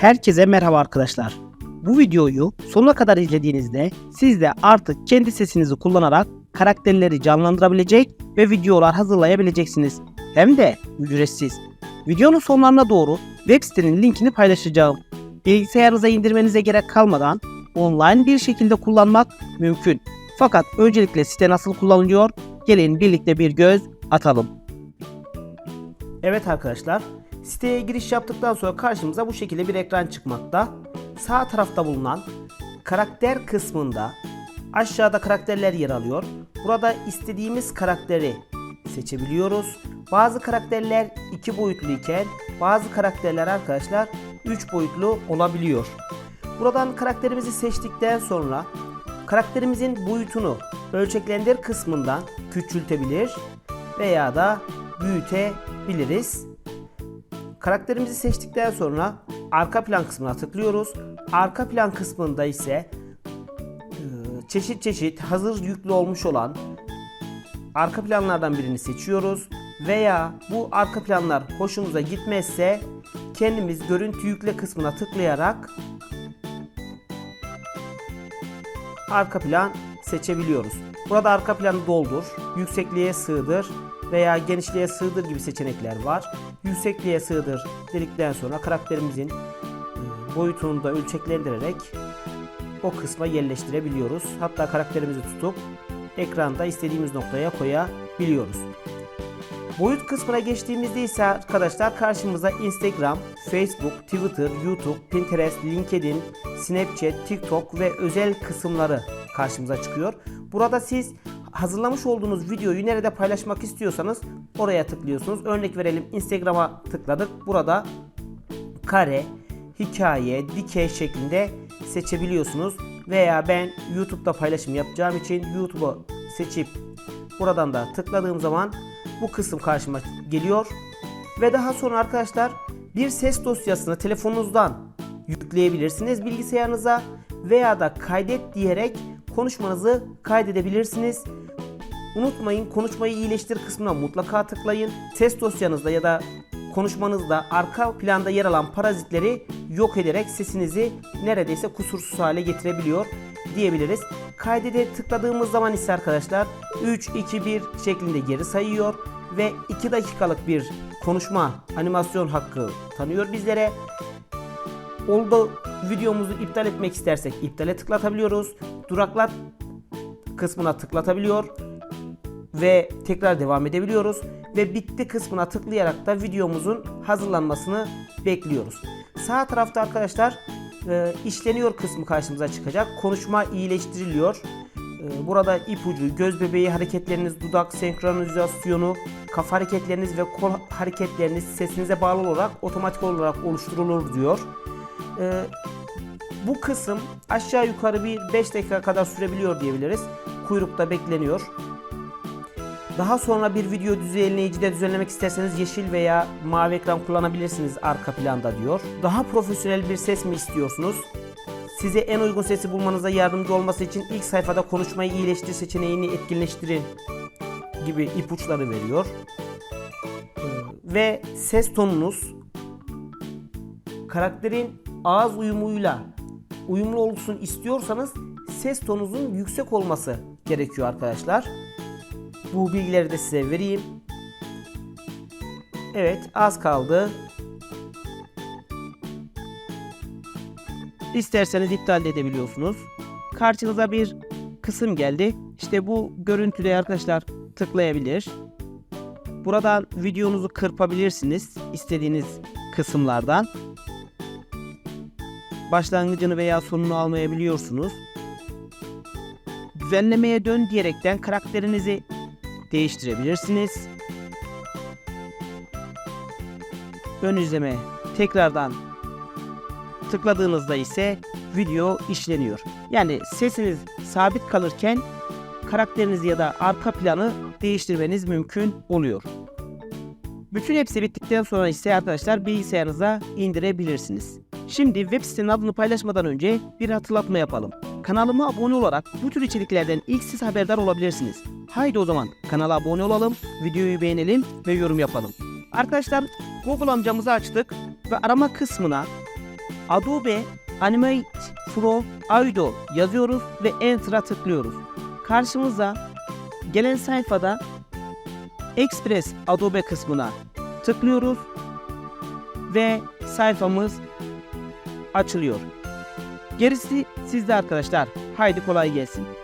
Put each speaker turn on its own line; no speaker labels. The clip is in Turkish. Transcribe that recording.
Herkese merhaba arkadaşlar. Bu videoyu sonuna kadar izlediğinizde siz de artık kendi sesinizi kullanarak karakterleri canlandırabilecek ve videolar hazırlayabileceksiniz. Hem de ücretsiz. Videonun sonlarına doğru web sitenin linkini paylaşacağım. Bilgisayarınıza indirmenize gerek kalmadan online bir şekilde kullanmak mümkün. Fakat öncelikle site nasıl kullanılıyor? Gelin birlikte bir göz atalım. Evet arkadaşlar, siteye giriş yaptıktan sonra karşımıza bu şekilde bir ekran çıkmakta. Sağ tarafta bulunan karakter kısmında aşağıda karakterler yer alıyor. Burada istediğimiz karakteri seçebiliyoruz. Bazı karakterler iki boyutlu iken bazı karakterler arkadaşlar 3 boyutlu olabiliyor. Buradan karakterimizi seçtikten sonra karakterimizin boyutunu ölçeklendir kısmından küçültebilir veya da büyütebiliriz. Karakterimizi seçtikten sonra arka plan kısmına tıklıyoruz. Arka plan kısmında ise e, çeşit çeşit hazır yüklü olmuş olan arka planlardan birini seçiyoruz veya bu arka planlar hoşumuza gitmezse kendimiz görüntü yükle kısmına tıklayarak arka plan seçebiliyoruz. Burada arka planı doldur, yüksekliğe sığdır veya genişliğe sığdır gibi seçenekler var. Yüksekliğe sığdır dedikten sonra karakterimizin e, boyutunu da ölçeklendirerek o kısma yerleştirebiliyoruz. Hatta karakterimizi tutup ekranda istediğimiz noktaya koyabiliyoruz. Boyut kısmına geçtiğimizde ise arkadaşlar karşımıza Instagram, Facebook, Twitter, YouTube, Pinterest, LinkedIn, Snapchat, TikTok ve özel kısımları karşımıza çıkıyor. Burada siz hazırlamış olduğunuz videoyu nerede paylaşmak istiyorsanız oraya tıklıyorsunuz. Örnek verelim Instagram'a tıkladık. Burada kare, hikaye, dikey şeklinde seçebiliyorsunuz. Veya ben YouTube'da paylaşım yapacağım için YouTube'u seçip buradan da tıkladığım zaman bu kısım karşıma geliyor. Ve daha sonra arkadaşlar bir ses dosyasını telefonunuzdan yükleyebilirsiniz bilgisayarınıza veya da kaydet diyerek konuşmanızı kaydedebilirsiniz. Unutmayın konuşmayı iyileştir kısmına mutlaka tıklayın. Ses dosyanızda ya da konuşmanızda arka planda yer alan parazitleri yok ederek sesinizi neredeyse kusursuz hale getirebiliyor diyebiliriz. Kaydede tıkladığımız zaman ise arkadaşlar 3, 2, 1 şeklinde geri sayıyor ve 2 dakikalık bir konuşma animasyon hakkı tanıyor bizlere. Oldu videomuzu iptal etmek istersek iptale tıklatabiliyoruz. Duraklat kısmına tıklatabiliyor ve tekrar devam edebiliyoruz ve bitti kısmına tıklayarak da videomuzun hazırlanmasını bekliyoruz. Sağ tarafta arkadaşlar e, işleniyor kısmı karşımıza çıkacak. Konuşma iyileştiriliyor. E, burada ipucu, göz bebeği hareketleriniz, dudak senkronizasyonu, kafa hareketleriniz ve kol hareketleriniz sesinize bağlı olarak otomatik olarak oluşturulur diyor. E, bu kısım aşağı yukarı bir 5 dakika kadar sürebiliyor diyebiliriz. Kuyrukta bekleniyor. Daha sonra bir video düzenleyicide düzenlemek isterseniz yeşil veya mavi ekran kullanabilirsiniz arka planda diyor. Daha profesyonel bir ses mi istiyorsunuz? Size en uygun sesi bulmanıza yardımcı olması için ilk sayfada konuşmayı iyileştir seçeneğini etkinleştirin gibi ipuçları veriyor. Ee, Ve ses tonunuz karakterin ağız uyumuyla uyumlu olsun istiyorsanız ses tonunuzun yüksek olması gerekiyor arkadaşlar. Bu bilgileri de size vereyim. Evet az kaldı. İsterseniz iptal de edebiliyorsunuz. Karşınıza bir kısım geldi. İşte bu görüntüde arkadaşlar tıklayabilir. Buradan videonuzu kırpabilirsiniz istediğiniz kısımlardan. Başlangıcını veya sonunu almayabiliyorsunuz. Düzenlemeye dön diyerekten karakterinizi değiştirebilirsiniz. Ön izleme tekrardan tıkladığınızda ise video işleniyor. Yani sesiniz sabit kalırken karakterinizi ya da arka planı değiştirmeniz mümkün oluyor. Bütün hepsi bittikten sonra ise arkadaşlar bilgisayarınıza indirebilirsiniz. Şimdi web sitenin adını paylaşmadan önce bir hatırlatma yapalım. Kanalıma abone olarak bu tür içeriklerden ilk siz haberdar olabilirsiniz. Haydi o zaman kanala abone olalım, videoyu beğenelim ve yorum yapalım. Arkadaşlar Google amcamızı açtık ve arama kısmına
Adobe Animate Pro Audio yazıyoruz ve Enter'a tıklıyoruz. Karşımıza gelen sayfada Express Adobe kısmına tıklıyoruz ve sayfamız açılıyor. Gerisi sizde arkadaşlar. Haydi kolay gelsin.